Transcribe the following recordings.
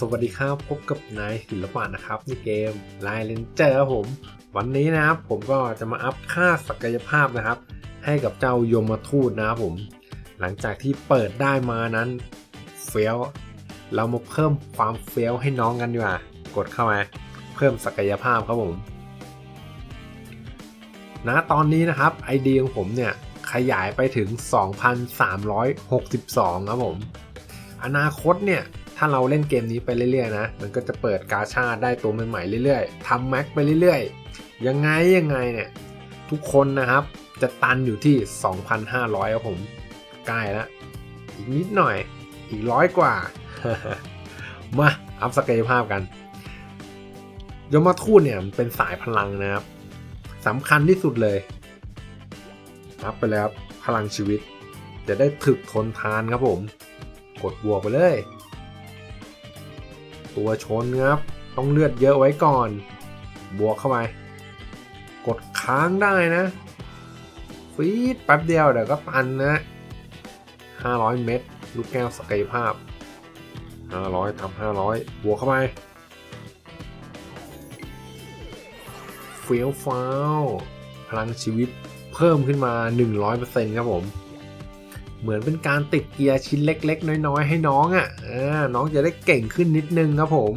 สวัสดีครับ พบกับนายศิลปะนะครับในเกมไลเลนเจอร์ครับผม วันนี้นะครับผมก็จะมาอัพค่าศักยภาพนะครับ ให้กับเจ้ายมทูตนะครับผม หลังจากที่เปิดได้มานั้น เฟี้ยว เรามาเพิ่มความเฟี้ยวให้น้องกันดีกว่า กดเข้ามาเพิ่มศักยภาพครับผมนะตอนนี้นะครับไอเดียของผมเนี่ยขยายไปถึง 2,362 ครับผม อนาคตเนี่ย ถ้าเราเล่นเกมนี้ไปเรื่อยๆนะ มันก็จะเปิดกาชาดได้ตัวใหม่ๆเรื่อยๆทำแม็กไปเรื่อยๆ ยังไงยังไงเนี่ย ทุกคนนะครับจะตันอยู่ที่ 2,500ครับผมใกล้แล้วอีกนิดหน่อยอีกร้อยกว่า มาอัพศักยภาพกัน ยมทูตเนี่ยเป็นสายพลังนะครับสำคัญที่สุดเลยอัพไปแล้วพลังชีวิต จะได้ถึกทนทานครับผม กดบวกไปเลย ตัวชนครับ ต้องเลือดเยอะไว้ก่อน บวกเข้าไป กดค้างได้นะ ฟีดแป๊บเดียวเดี๋ยวก็ตันนะ 500 เม็ดลูกแก้วศักยภาพ 500ทำ500 บวกเข้าไปเฟี้ยวฟ้าวพลังชีวิตเพิ่มขึ้นมา 100%ครับผม เหมือนเป็นการติดเกียร์ชิ้นเล็ก ๆ น้อยๆ ให้น้องอะ่ะน้องจะได้เก่งขึ้นนิดนึงครับผม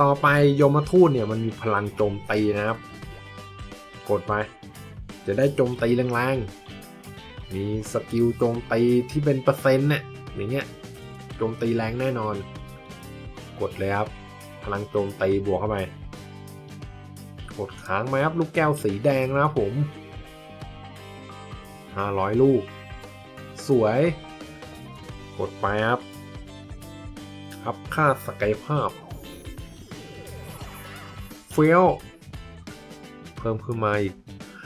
ต่อไปโยมทูตเนี่ยมันมีพลังโจมตีนะครับ กดไป จะได้โจมตีแรงๆ มีสกิลโจมตีที่เป็นเปอร์เซ็นต์เนี่ยอย่างเงี้ยโจมตีแรงแน่นอน กดเลยครับ พลังโจมตีบวกเข้าไป กดค้างไหมครับลูกแก้วสีแดงนะครับผม 500 ลูก สวย กดไปครับ อัพค่าศักยภาพ เฟี้ยว เพิ่มขึ้นมาอีก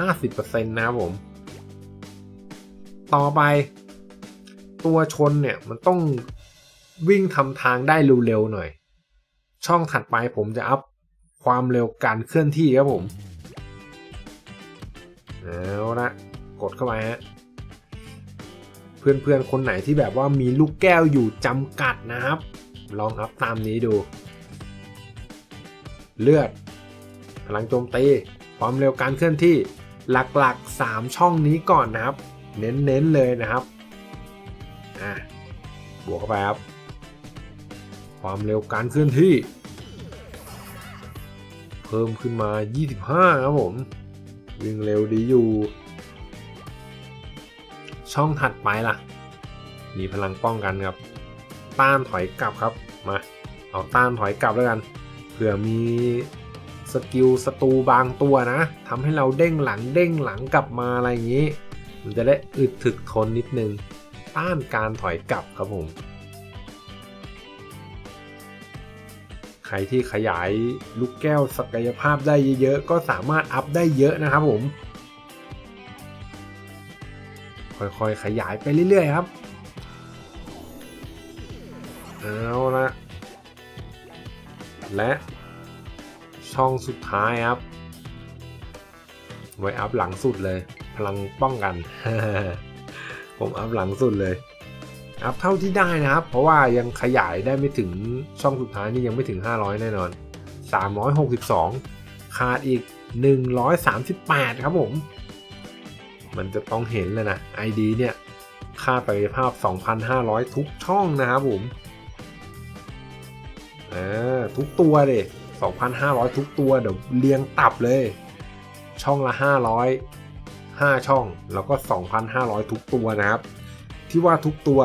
50%นะครับผม ต่อไป ตัวชนเนี่ย มันต้องวิ่งทำทางได้เร็วๆหน่อย ช่องถัดไปผมจะอัพความเร็วการเคลื่อนที่ครับผม เอาละกดเข้าไปฮะ เพื่อนๆ คนไหนที่แบบว่ามีลูกแก้วอยู่จำกัดนะครับ ลองอัพตามนี้ดู เลือดพลังโจมตี ความเร็วการเคลื่อนที่หลักๆ 3 ช่องนี้ก่อนนะครับ เน้นๆเลยนะครับอะบวกเข้าไปครับ ความเร็วการเคลื่อนที่ เพิ่มขึ้นมา 25 ครับผม วิ่งเร็วดีอยู่ ช่องถัดไปล่ะ มีพลังป้องกันครับ ต้านถอยกลับครับมาเอาต้านถอยกลับแล้วกันเผื่อมีสกิลสตูบางตัวนะทำให้เราเด้งหลังเด้งหลังกลับมาอะไรอย่างนี้ มันจะได้อึดถึกทนนิดนึง ต้านการถอยกลับครับผม ใครที่ขยายลูกแก้วศักยภาพได้เยอะๆ ก็สามารถอัพได้เยอะนะครับผม ค่อยๆ ขยายไปเรื่อยๆครับ เอาละและช่องสุดท้ายครับ ไว้อัพหลังสุดเลย พลังป้องกัน ผมอัพหลังสุดเลย อัพเท่าที่ได้นะครับ เพราะว่ายังขยายได้ไม่ถึงช่องสุดท้ายนี่ยังไม่ถึง 500 แน่นอน 362 ขาดอีก 138 ครับผม มันจะต้องเห็นเลยนะ ID เนี่ยค่าปฏิภาพ 2,500 ทุกช่องนะครับผมอ่าทุกตัวเลย2,500 ทุกตัวเดี๋ยวเรียงตับเลย ช่องละ 500 5 ช่องแล้วก็ 2,500 ทุกตัวนะครับ ที่ว่าทุกตัว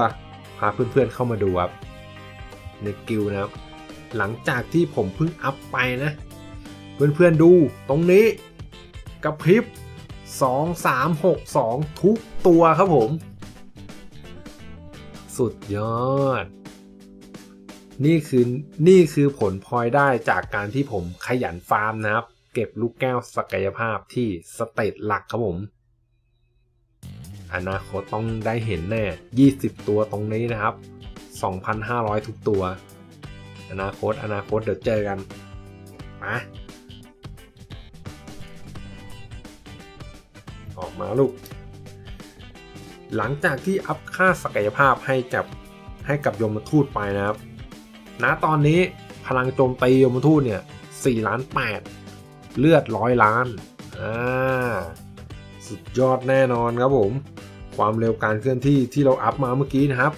พาเพื่อนๆเข้ามาดูครับในกิลนะครับ หลังจากที่ผมเพิ่งอัพไปนะ เพื่อนๆดูตรงนี้กระพริบ 2 3 6 2 ทุกตัวครับผม สุดยอด นี่คือนี่คือผลพลอยได้จากการที่ผมขยันฟาร์มนะครับ เก็บลูกแก้วศักยภาพที่สเตตหลักครับผมอนาคตต้องได้เห็นแน่ 20 ตัวตรงนี้นะครับ 2,500 ทุกตัว อนาคต อนาคตเดี๋ยวเจอกันมา มาลูก หลังจากที่อัพค่าศักยภาพให้กับให้กับยมทูตไปนะครับ ณ ตอนนี้พลังโจมตียมทูตเนี่ย4ล้าน8เลือดร้อยล้าน อ่า สุดยอดแน่นอนครับผม ความเร็วการเคลื่อนที่ที่เราอัพมาเมื่อกี้นะครับ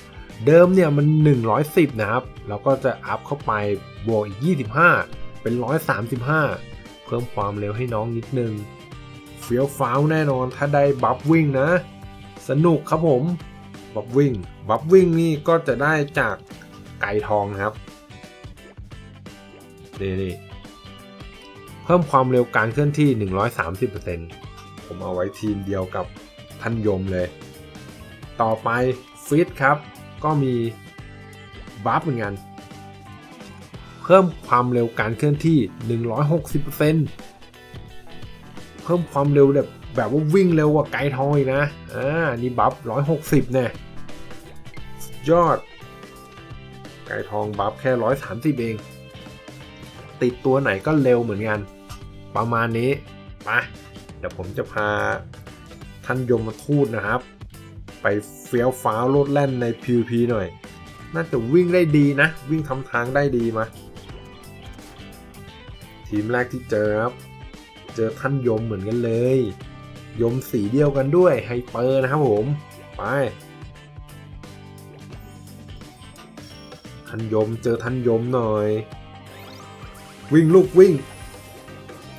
เดิมเนี่ยมัน 110 นะครับ เราก็จะอัพเข้าไปบวกอีก 25 เป็น 135 เพิ่มความเร็วให้น้องนิดนึง ฟี้ยวฟ้าวแน่นอนถ้าได้บัฟวิ่งนะ สนุกครับผมบัฟวิ่งบัฟวิ่งนี่ก็จะได้จากไก่ทองครับนี่นี่เพิ่มความเร็วการเคลื่อนที่ 130%ผมเอาไว้ทีมเดียวกับท่านยมเลย ต่อไปฟิตครับ ก็มีบัฟเหมือนกัน เพิ่มความเร็วการเคลื่อนที่ 160% เพิ่มความเร็วแบบแบบว่าวิ่งเร็วกว่าไกด์ทองอีกนะ อ่า นี่บัฟ160เนี่ยยอด ไก่ทองบัฟแค่130เอง ติดตัวไหนก็เร็วเหมือนกัน ประมาณนี้ไปเดี๋ยวผมจะพาท่านยมมาทูตนะครับ ไปเฟี้ยวฟ้าวโลดแล่นใน PVP หน่อย น่าจะวิ่งได้ดีนะ วิ่งทำทางได้ดีมา ทีมแรกที่เจอครับ เจอท่านยมเหมือนกันเลย ยมสีเดียวกันด้วยไฮเปอร์นะครับผม ไปท่านยมเจอท่านยมหน่อย วิ่งลูกวิ่ง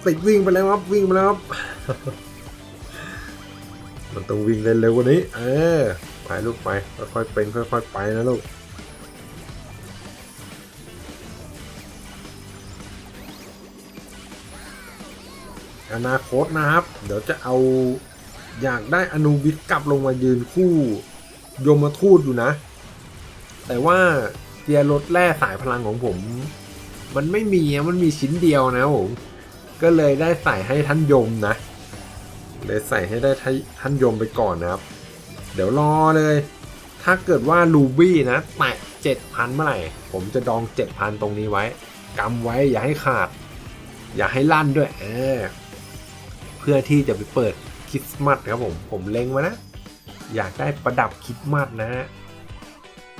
ติดวิ่งไปแล้วครับวิ่งไปแล้วครับมันต้องวิ่งเร็วๆกว่านี้ เออไปลูกไปค่อยๆเป็นค่อยๆไปนะลูก อนาคตนะครับ เดี๋ยวจะเอาอยากได้อนูบิสกลับลงมายืนคู่ยมทูตอยู่นะ แต่ว่าเกียร์รถแร่สายพลังของผม มันไม่มีมันมีชิ้นเดียวนะผมก็เลยได้ใส่ให้ท่านยมนะเลยใส่ให้ได้ท่านยมไปก่อนนะครับ เดี๋ยวรอเลย ถ้าเกิดว่าลูบี้นะแตะเจ็ดพันเมื่อไหร่ ผมจะดองเจ็ดพันตรงนี้ไว้กำไว้อย่าให้ขาด อย่าให้ลั่นด้วย เออ เพื่อที่จะไปเปิดคริสต์มาสครับผม ผมเล็งมานะ อยากได้ประดับคริสต์มาสนะฮะ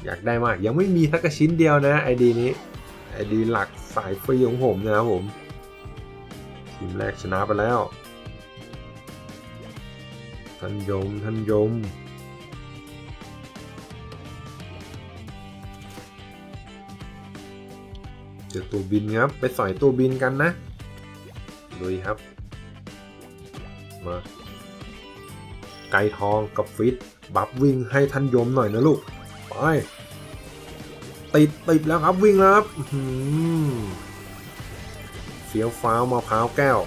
อยากได้มาก ยังไม่มีสักชิ้นเดียวนะไอดีนี้ไอดีหลักสายฟรีของผมนะครับผมทีมแรกชนะไปแล้วท่านยมท่านยมเจอตัวบินครับ ไปสอยตัวบินกันนะลุยครับ มาไก่ทองกับฟิตบัฟวิ่งให้ท่านยมหน่อยนะลูกไปติดติดแล้วครับวิ่งแล้วครับเฟี้ยวฟ้าวมะพร้าวแก้ว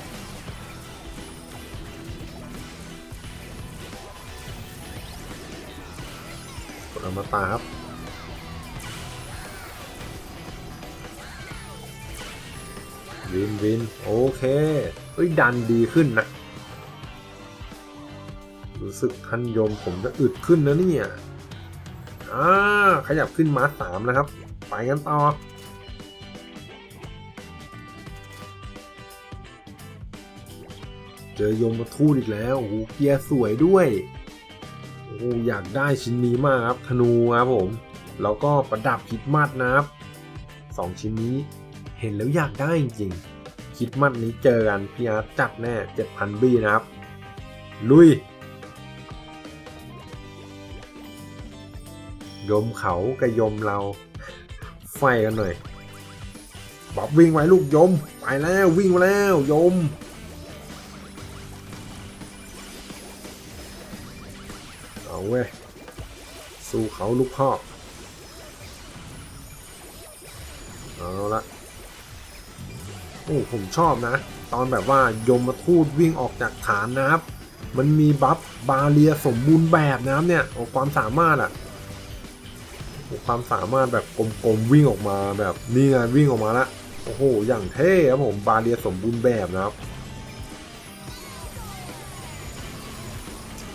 กดอมตะครับวินวินโอเคเฮ้ยดันดีขึ้นนะ รู้สึกท่านยมผมจะอึดขึ้นนะเนี่ยอ่าขยับขึ้นมาสามนะครับ ไปกันต่อเจอยมมาทูดอีกแล้ว โอ้โหเกียร์สวยด้วย โอ้อยากได้ชิ้นนี้มากครับ ธนูครับผม แล้วก็ประดับคิดมัดนะครับสองชิ้นนี้เห็นแล้วอยากได้จริงๆคิดมัดนี้เจอกันพี่อาร์จัดแน่ 7,000 บีนะครับ ลุย ยมเขากับยมเราไฟกันหน่อยบอบวิ่งไว้ลูกยมไปแล้ววิ่งมาแล้วยมเอาเว้ยสู้เขาลูกพ่อเอาละโอ้ผมชอบนะ ตอนแบบว่ายมมาทูดวิ่งออกจากฐานนะครับ มันมีบัฟบาเรียสมบูรณ์แบบนะครับเนี่ยโอ้ความสามารถอะโอ้ ความสามารถแบบกลมๆวิ่งออกมาแบบนี่ไงวิ่งออกมาละโอ้โห อย่างเท่ครับผมบาเรียสมบูรณ์แบบนะครับ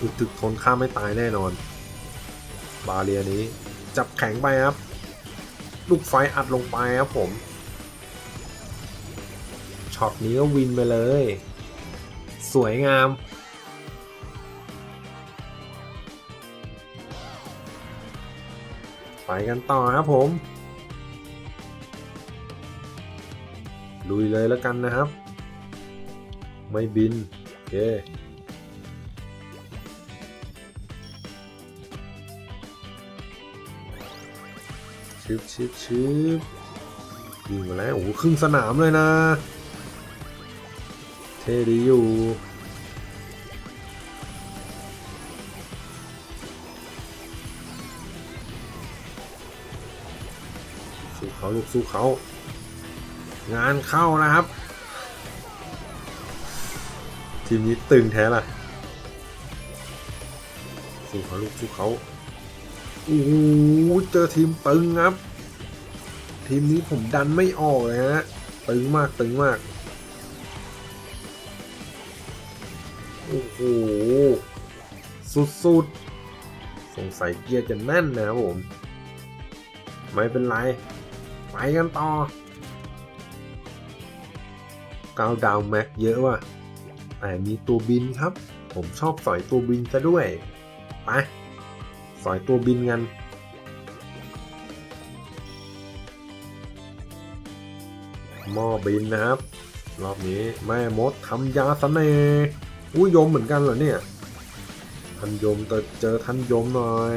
อึดถึกทนข้ามไม่ตายแน่นอน บาเรียนี้จับแข็งไปครับ ลูกไฟอัดลงไปครับผมช็อตนี้ก็วินไปเลย สวยงาม ไปกันต่อครับผม ลุยเลยแล้วกันนะครับ ไม่บิน โอเคชิบชิบชิบยิงมาแล้ว โอ้โหครึ่งสนามเลยนะ เท่ดีอยู่ สู้เขาลูกสู้เขา งานเข้านะครับ ทีมนี้ตึงแท้ล่ะ สู้เขาลูกสู้เขาโอ้โหเจอทีมตึงครับ ทีมนี้ผมดันไม่ออกเลยฮะ ตึงมากตึงมาก โอ้โห สุดๆ สงสัยเกียร์จะแน่นนะครับผม ไม่เป็นไร ไปกันต่อกาวดาวแม็กเยอะว่ะ แต่มีตัวบินครับ ผมชอบสอยตัวบินซะด้วย ไป สอยตัวบินกัน หม้อบินนะครับ รอบนี้แม่มดทำยาสเสน่ห์อุ้ยยมเหมือนกันเหรอเนี่ย ทันยมเจอเจอทันยมหน่อย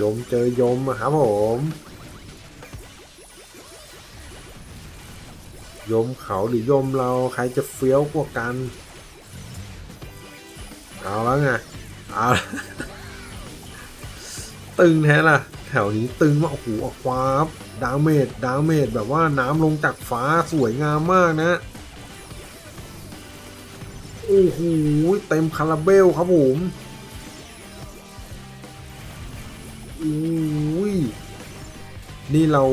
ยมเจอยมอะครับผม ยมเขาหรือยมเราใครจะเฟี้ยวกว่ากัน เอาแล้วไงเอาตึงแท้ล่ะ แถวนี้ตึงมากโอ้โหออกฟ้าบดาเมจดาเมจแบบว่าน้ำลงจากฟ้าสวยงามมากนะ โอ้โหเต็มคาราเบลครับผมโอ้ยนี่เรา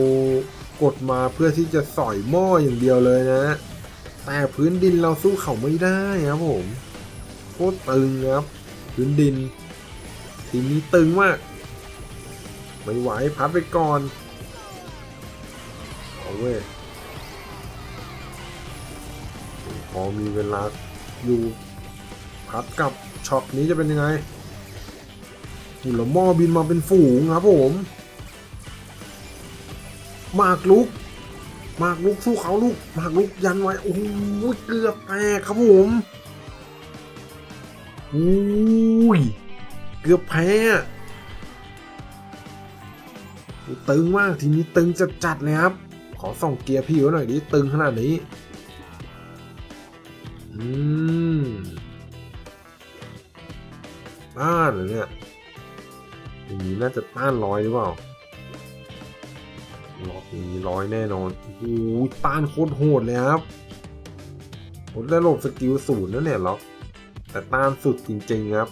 กดมาเพื่อที่จะสอยหม้ออย่างเดียวเลยนะ แต่พื้นดินเราสู้เขาไม่ได้ครับผมโคตรตึงครับ พื้นดิน ทีมนี้ตึงมาก ไม่ไหวพัดไปก่อนเอาเว้ยพอมีเวลาอยู่พัดกับช็อตนี้จะเป็นยังไงหุ่นละหม้อบินมาเป็นฝูงครับผม มากลุกมากลุกสู้เขาลูกมากลุกยันไว้ โอ้โหเกือบแตกครับผมอุ้ยเกือบแพ้อะตึงมากทีนี้ตึงจัดจัดๆเลยครับ ขอส่องเกียร์พี่เขาหน่อยดิตึงขนาดนี้ อืมต้านเหรเนี่ยอย่างนี้น่าจะต้านร้อยหรือเปล่า ล็อกอย่างนี้ร้อยแน่นอนโอ้โหต้านโคตรโหดเลยครับผมได้หลบสกิลศูนย์แล้วเนี่ยล็อกแต่ต้านสุดจริงๆครับ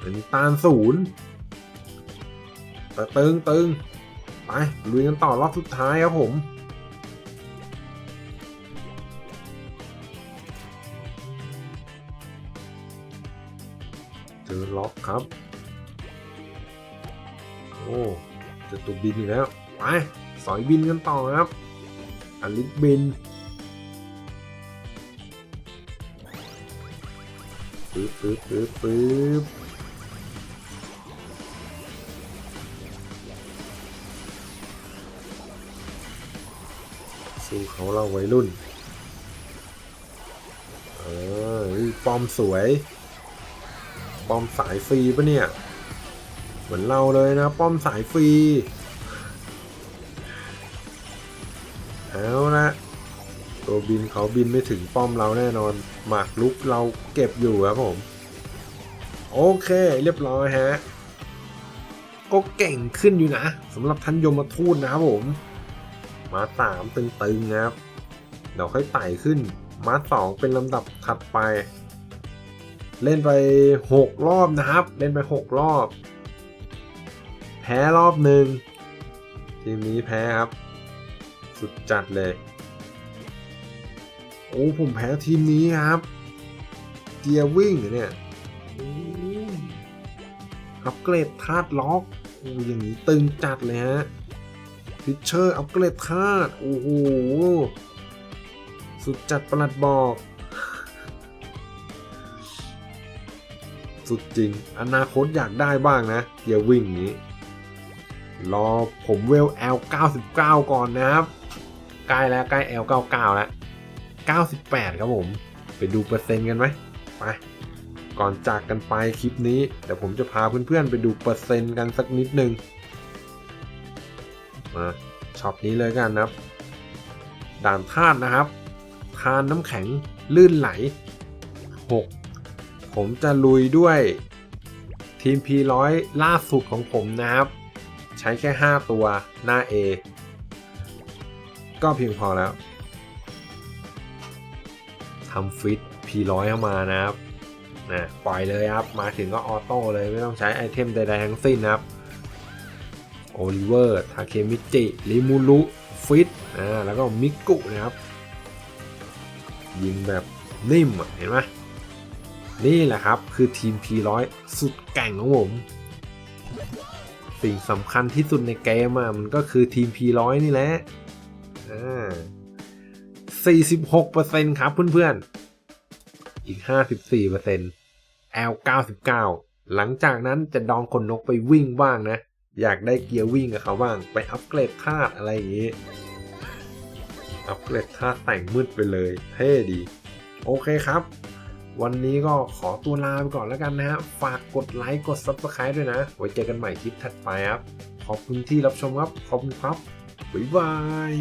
อันนี้ต้านศูนย์แต่ตึงตึงไปลุยกันต่อรอบสุดท้ายครับผมเจอล็อกครับ โอ้จอตัวบินอีกแล้วไปสอยบินกันต่อครับอลิสบินปึ๊บปึ๊บปึ๊บปึ๊บสู้เขาเราวัยรุ่น เออปอมสวย ปอมสายฟรีปะเนี่ย มือนเราเลยนะ ป้อมสายฟรีเอาละตัวบินเขาบินไม่ถึงป้อมเราแน่นอน หมากลุกเราเก็บอยู่ครับผม โอเคเรียบร้อยฮะก็เก่งขึ้นอยู่นะสำหรับท่านยมทูตนะครับผม มาสามตึงๆนะครับเดี๋ยวค่อยไต่ขึ้น มาสองเป็นลำดับถัดไป เล่นไป 6 รอบนะครับ เล่นไป 6 รอบ แพ้รอบหนึ่งทีมนี้แพ้ครับ สุดจัดเลย โอ้ผมแพ้ทีมนี้ครับ เกียร์วิ่งเหรอเนี่ยโอ้ยอัปเกรดธาตุล็อกโอ้อย่างนี้ตึงจัดเลยฮะพิชเชอร์อัปเกรดธาตุโอ้โหสุดจัดประหลัดบอก สุดจริง อนาคตอยากได้บ้างนะเกียร์วิ่งนี้ รอผมเวล L 99 ก่อนนะครับใกล้แล้วใกล้ L 99 แล้ว 98 ครับผม ไปดูเปอร์เซ็นต์กันไหมไป ก่อนจากกันไปคลิปนี้ เดี๋ยวผมจะพาเพื่อนๆ ไปดูเปอร์เซ็นต์กันสักนิดนึง มาช็อปนี้เลยกันนะครับ ด่านธาตุนะครับ ทานน้ำแข็งลื่นไหล 6 ผมจะลุยด้วยทีม P100 ล่าสุดของผมนะครับ ช้แค่ 5 ตัวหน้า A ก็เพียงพอแล้วทำฟิต P100 เข้ามานะครับนะปล่อยเลยครับ มาถึงก็ออโต้เลยไม่ต้องใช้ไอเทมใดๆทั้งสิ้นนะครับโอลิเวอร์ทาเคมิจิริมูรุฟิตอ่าแล้วก็มิกุนะครับ ยิงแบบนิ่มเห็นไหมนี่แหละครับ คือทีม P100 สุดแก่งของผม สิ่งสำคัญที่สุดในเกมอะมันก็คือทีม P100 นี่แหละอ่า46%ครับเพื่อนๆ อีก 54% L 99 หลังจากนั้นจะดองคนนกไปวิ่งบ้างนะ อยากได้เกียร์วิ่งกับเขาบ้าง ไปอัปเกรดธาตุอะไรอย่างนี้ อัปเกรดธาตุแต่งมืดไปเลย เท่ดี โอเคครับ วันนี้ก็ขอตัวลาไปก่อนแล้วกันนะฮะ ฝากกดไลค์ กด Subscribe ด้วยนะ ไว้เจอกันใหม่คลิปถัดไปครับ ขอบคุณที่รับชมครับ ขอบคุณครับ บ๊ายบาย